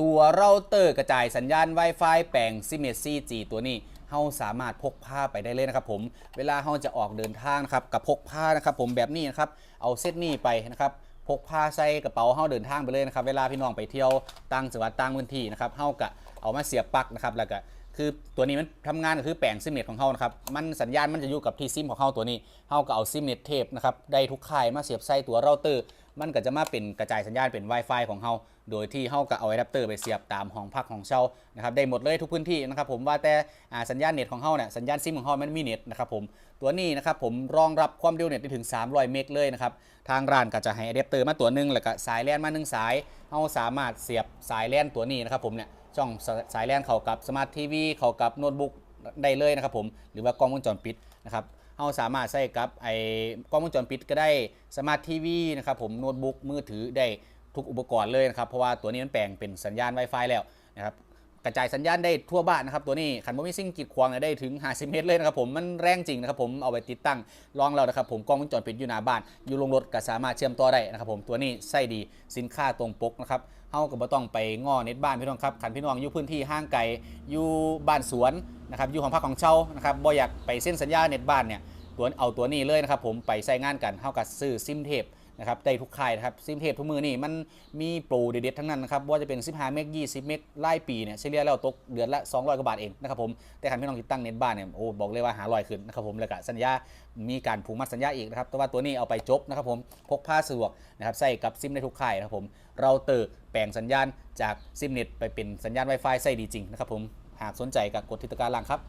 ตัวเราเตอร์กระจายสัญญาณ Wi-Fi แปลงซิเมซีจีตัวนี้เฮาสามารถพกพาไปได้เลยนะครับผม เวลาเฮาจะออกเดินทางนะครับกับพกพานะครับผมแบบนี้นะครับ เอาเซตนี้ไปนะครับพกพาใส่กระเป๋าเฮาเดินทางไปเลยนะครับ เวลาพี่น้องไปเที่ยวต่างจังหวัดต่างพื้นที่นะครับเฮากะเอามาเสียบปลั๊กนะครับแล้วก็คือตัวนี้มันทำงานก็คือแปลงซิมเน็ตของเฮานะครับ มันสัญญาณมันจะอยู่กับที่ซิมของเฮาตัวนี้เฮาก็เอาซิมเน็ตเทปนะครับได้ทุกค่ายมาเสียบใส่ตัวเราเตอร์ มันก็จะมาเป็นกระจายสัญญาณเป็น Wi-Fi ของเฮาโดยที่เฮาก็เอาอะแดปเตอร์ไปเสียบตามห้องพักของเช่านะครับได้หมดเลยทุกพื้นที่นะครับผมว่าแต่สัญญาณเน็ตของเฮาเนี่ยสัญญาณซิมของเฮามันมีเน็ตนะครับผมตัวนี้นะครับผมรองรับความเร็วเน็ตได้ถึง 300 เมกเลยนะครับทางร้านก็จะให้อะแดปเตอร์มาตัวหนึงแล้วก็สายแลนมาหนึ่งสายเฮาสามารถเสียบสายแลนตัวนี้นะครับผมเนี่ยช่องสายแลนเข้ากับสมาร์ททีวีเข้ากับโน้ตบุ๊กได้เลยนะครับผมหรือว่ากล้องวงจรปิดนะครับ เราสามารถใช้กับไอ้กล้องวงจรปิดก็ได้สมาร์ททีวีนะครับผมโน้ตบุ๊กมือถือได้ทุกอุปกรณ์เลยนะครับเพราะว่าตัวนี้มันแปลงเป็นสัญญาณ Wi-Fi แล้วนะครับ กระจายสัญญาณได้ทั่วบ้านนะครับตัวนี้ขันบ่มีสิ่งกีดขวางได้ถึง 50 เมตรเลยนะครับผมมันแรงจริงนะครับผมเอาไปติดตั้งลองแล้วนะครับผมกล้องวงจรปิดอยู่หน้าบ้าน อยู่ลงรถก็สามารถเชื่อมต่อได้นะครับผมตัวนี้ใส่ดีสินค้าตรงปกนะครับเฮาก็บ่ต้องไปง้อเน็ตบ้านพี่น้องครับขันพี่น้องอยู่พื้นที่ห้างไกลอยู่บ้านสวนนะครับอยู่ของพักของเช่านะครับบ่อยากไปเส้นสัญญาณเน็ตบ้านเนี่ยตัวเอาตัวนี้เลยนะครับผมไปใช้งานกันเท่ากับซื้อซิมเทป นะครับได้ทุกค่ายนะครับซิมเทปทุกมือนี่มันมีโปรเด็ดๆทั้งนั้นนะครับว่าจะเป็น 15 เมก 20 เมกไล่ปีเนี่ยเฉลี่ยแล้วตกเดือนละ 200 กว่าบาทเองนะครับผมแต่คันพี่น้องติดตั้งเน็ตบ้านเนี่ยโอ้บอกเลยว่าหาลอยขึ้นนะครับผมแล้วก็สัญญา มีการผูกมัดสัญญาอีกนะครับแต่ว่าตัวนี้เอาไปจบนะครับผมพกพาสะดวกนะครับใส่กับซิมได้ทุกค่ายนะครับผมเราเตอร์แปลงสัญญาณจากซิมเน็ตไปเป็นสัญญาณ Wi-Fi ใส่ดีจริงนะครับผมหากสนใจก็กดที่ตะการล่างครับ